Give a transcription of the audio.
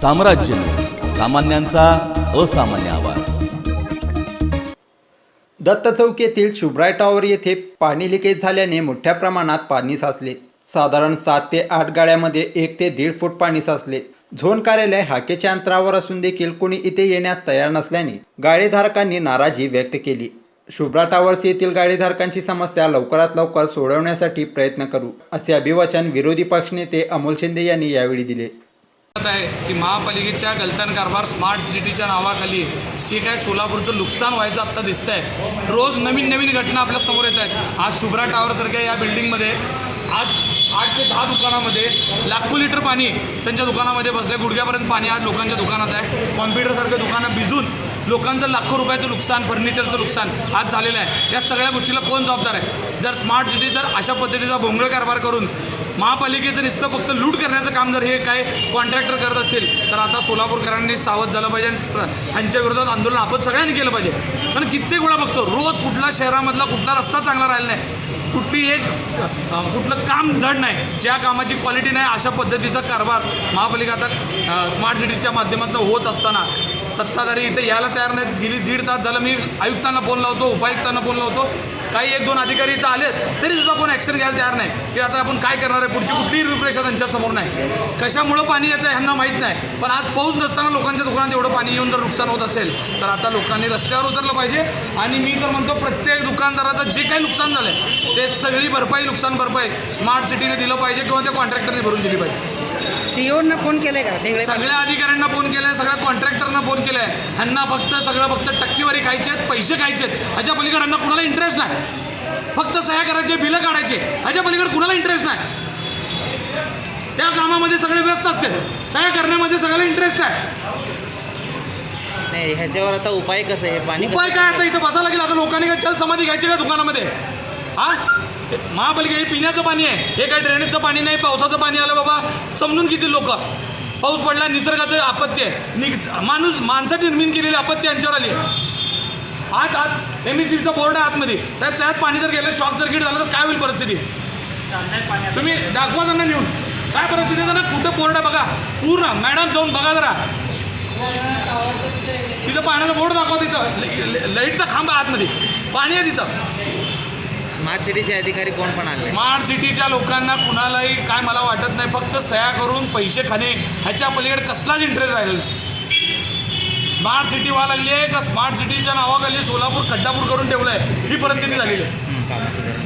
साम्राज्य सामान्यांचा असामान्य आवाज. दत्त चौक येथील शुभ्राय टॉवर येथे पाणी लिकेज झाल्याने मोठ्या प्रमाणात पाणी साचले. साधारण सात ते आठ गाड्यामध्ये एक ते दीड फूट पाणी साचले. झोन कार्यालय हाकेच्या अंतरावर असून देखील कोणी इथे येण्यास तयार नसल्याने गाडीधारकांनी नाराजी व्यक्त केली. शुभ्रा टावर्स येथील गाडीधारकांची समस्या लवकरात लवकर सोडवण्यासाठी प्रयत्न करू असे अभिवाचन विरोधी पक्षनेते अमोल शिंदे यांनी यावेळी दिले. आहे की महापालिकेच्या गलतान कारभार स्मार्ट सिटीच्या नावाखाली जे काय सोलापूरचं नुकसान व्हायचं आत्ता दिसतं आहे रोज नवीन नवीन घटना आपल्यासमोर येत आहेत. आज शुभ्रा टावरसारख्या या बिल्डिंगमध्ये आज आठ ते दहा दुकानामध्ये लाखो लिटर पाणी त्यांच्या दुकानामध्ये बसले गुडघ्यापर्यंत पाणी आज लोकांच्या दुकानात आहे. कॉम्प्युटरसारखं दुकानं भिजून लोकांचं लाखो रुपयाचं नुकसान फर्निचरचं नुकसान आज झालेलं आहे. या सगळ्या गोष्टीला कोण जबाबदार आहे? जर स्मार्ट सिटी जर अशा पद्धतीचा भोंगळ कारभार करून महापालिकेचं नुसतं फक्त लूट करण्याचं काम जर हे काय कॉन्ट्रॅक्टर करत असतील तर आता सोलापूरकरांनी सावध झालं पाहिजे आणि प्र- ह्यांच्या विरोधात आंदोलन आपण सगळ्यांनी केलं पाहिजे. कारण कित्येक वेळा बघतो रोज कुठला शहरामधला कुठला रस्ता चांगला राहिला नाही. कुठली एक कुठलं काम धड नाही. ज्या कामाची क्वालिटी नाही अशा पद्धतीचा कारभार महापालिका आता स्मार्ट सिटीच्या माध्यमातून होत असताना सत्ताधारी इथे यायला तयार नाहीत. गेली दीड तास झालं मी आयुक्तांना फोन लावतो उपायुक्तांना फोन लावतो. काही एक दोन अधिकारी इथं आलेत तरी सुद्धा कोण ॲक्शन घ्यायला तयार नाही. की आता आपण काय करणार आहे पुढची? कुठलीही रूपरेषा त्यांच्यासमोर नाही. कशामुळं पाणी येतं ह्यांना माहीत नाही. पण आज पाऊस नसताना लोकांच्या दुकानात एवढं पाणी येऊन जर नुकसान होत असेल तर आता लोकांनी रस्त्यावर उतरलं पाहिजे. आणि मी तर म्हणतो प्रत्येक दुकानदाराचं जे काही नुकसान झालं आहे ते सगळी भरपाई नुकसान भरपाई स्मार्ट सिटीने दिलं पाहिजे किंवा त्या कॉन्ट्रॅक्टरने भरून दिली पाहिजे. सीओना फोन केलाय का? ढेकळे सगळ्या अधिकाऱ्यांना फोन केलाय सगळ्या कॉन्ट्रॅक्टरना फोन केलाय. ह्यांना फक्त सगळं फक्त टक्केवारी खायचे आहेत पैसे खायचे आहेत. ह्याच्या पलीकडे ह्यांना कुणाला इंटरेस्ट नाही. फक्त सह्या करायचे बिलं काढायचे. ह्याच्या पलीकडे कुणाला इंटरेस्ट नाही. त्या कामामध्ये सगळे व्यस्त असते सह्या करण्यामध्ये सगळ्याला इंटरेस्ट आहे. नाही ह्याच्यावर आता उपाय कसं आहे? पाणी उपाय काय आता? इथं बसायला लागेल आता लोकांनी काय चल समाधी घ्यायची का दुकानामध्ये? हा? महापालिका हे पिण्याचं पाणी आहे. हे काय ड्रेनेजचं पाणी नाही पावसाचं पाणी आलं बाबा. समजून किती लोक? पाऊस पडला निसर्गाचं आपत्ती आहे. नि माणूस माणसं निर्मिती केलेली आपत्ती यांच्यावर आली आहे. आत आत एम चा बोर्ड आहे आतमध्ये. साहेब त्यात पाणी जर गेलं शॉक सर्किट झालं तर काय होईल परिस्थिती? तुम्ही दाखवा त्यांना नेऊन. काय परिस्थिती आहे त्यांना? कुठं बोर्ड आहे बघा. पूर्ण मॅडम जाऊन बघा जरा. तिथं पाण्याचा बोर्ड दाखवा तिथं. लाईटचा खांब आहे आतमध्ये. पाणी आहे तिथं. स्मार्ट सिटीचे अधिकारी कोण पण आले. स्मार्ट सिटीच्या लोकांना कुणालाही काय मला वाटत नाही फक्त सह्या करून पैसे खाणे ह्याच्या पलीकडे कसलाच इंटरेस्ट राहिलेला स्मार्ट सिटी व्हायला लागली आहे का? स्मार्ट सिटीच्या नावाखाली सोलापूर खड्डापूर करून ठेवलं आहे ही परिस्थिती झालेली आहे.